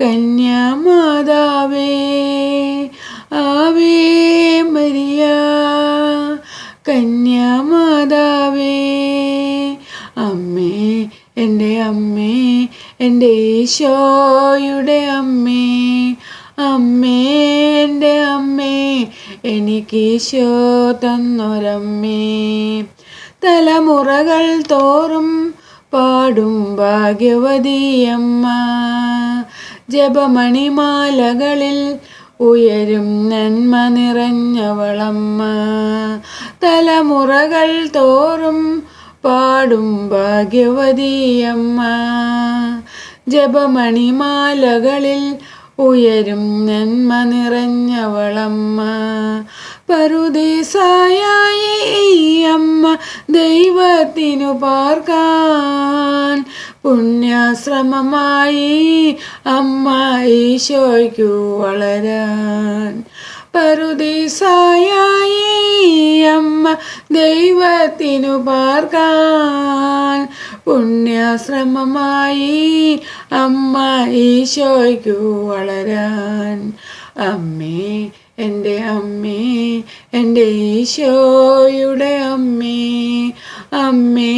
കന്യാമാതാവേ Ave Maria. കന്യാമാതാവേ അമ്മേ എന്റെ അമ്മേ എന്റെ ഈശോയുടെ അമ്മേ അമ്മേ എന്റെ അമ്മേ എനിക്ക് ഈശോ തന്നൊരമ്മേ. തലമുറകൾ തോറും പാടും ഭാഗ്യവതിയമ്മ. ജപമണിമാലകളിൽ ഉയരും നന്മ നിറഞ്ഞവളമ്മ. തലമുറകൾ തോറും പാടും ഭാഗ്യവതിയമ്മ. ജപമണിമാലകളിൽ ഉയരും നന്മ നിറഞ്ഞവളമ്മ. പരുദേശായ അമ്മ ദൈവത്തിനു പാർക്കാൻ പുണ്യാശ്രമമായി അമ്മ ഈശോയ്ക്കു വളരാൻ. പരുദീസായി അമ്മ ദൈവത്തിനു പാർക്കാൻ. പുണ്യാശ്രമമായി അമ്മ ഈശോയ്ക്കു വളരാൻ. അമ്മേ എന്റെ അമ്മേ എന്റെ ഈശോയുടെ അമ്മേ അമ്മേ. അമ്മേ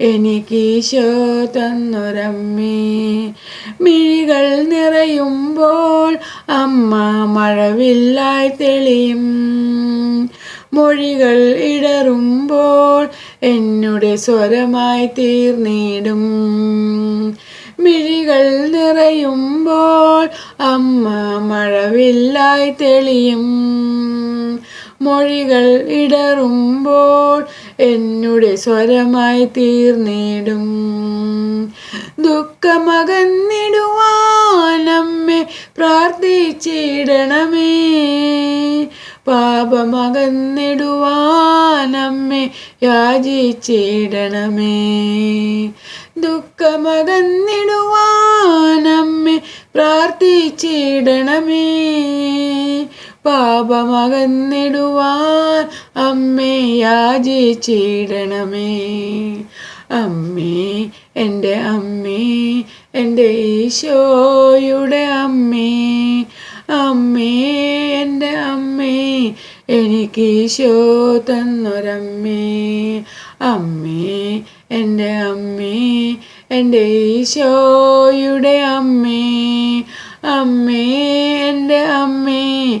എനിക്ക് ഈശോ തന്നൊരമ്മേ. മിഴികൾ നിറയുമ്പോൾ അമ്മ മഴവില്ലായി തെളിയും. മൊഴികൾ ഇടറുമ്പോൾ എന്നുടെ സ്വരമായി തീർന്നിടും. മിഴികൾ നിറയുമ്പോൾ അമ്മ മഴവില്ലായി തെളിയും. മൊഴികൾ ഇടറുമ്പോൾ എന്നുടെ സ്വരമായി തീർന്നിടും. ദുഃഖമകന്നിടുവാനമ്മെ പ്രാർത്ഥിച്ചിടണമേ. പാപമകന്നിടുവാനമ്മെ യാചിച്ചിടണമേ. ദുഃഖമകന്നിടുവാനമ്മെ പ്രാർത്ഥിച്ചിടണമേ. പാപമകന്നിടുവാൻ അമ്മേ യാചിച്ചിടണമേ. അമ്മേ എന്റെ അമ്മേ എന്റെ ഈശോയുടെ അമ്മേ. അമ്മേ എന്റെ അമ്മേ എനിക്ക് ഈശോ തന്നൊരമ്മേ. അമ്മേ എന്റെ അമ്മേ എന്റെ ഈശോയുടെ അമ്മേ. അമ്മേ എന്റെ അമ്മേ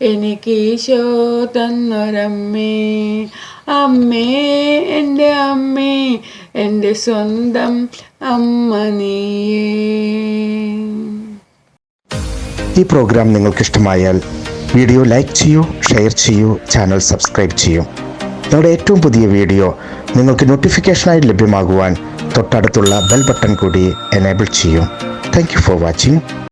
എനിക്ക് ഈശോ തന്നൊരമ്മേ. അമ്മേ എന്റെ അമ്മേ എന്റെ സ്വന്തം അമ്മ നീയേ. ഈ പ്രോഗ്രാം നിങ്ങൾക്കിഷ്ടമായാൽ വീഡിയോ ലൈക്ക് ചെയ്യൂ ഷെയർ ചെയ്യൂ ചാനൽ സബ്സ്ക്രൈബ് ചെയ്യൂ. നമ്മുടെ ഏറ്റവും പുതിയ വീഡിയോ നിങ്ങൾക്ക് നോട്ടിഫിക്കേഷനായി ലഭ്യമാകുവാൻ തൊട്ടടുത്തുള്ള ബെൽ ബട്ടൺ കൂടി എനേബിൾ ചെയ്യൂ. Thank for watching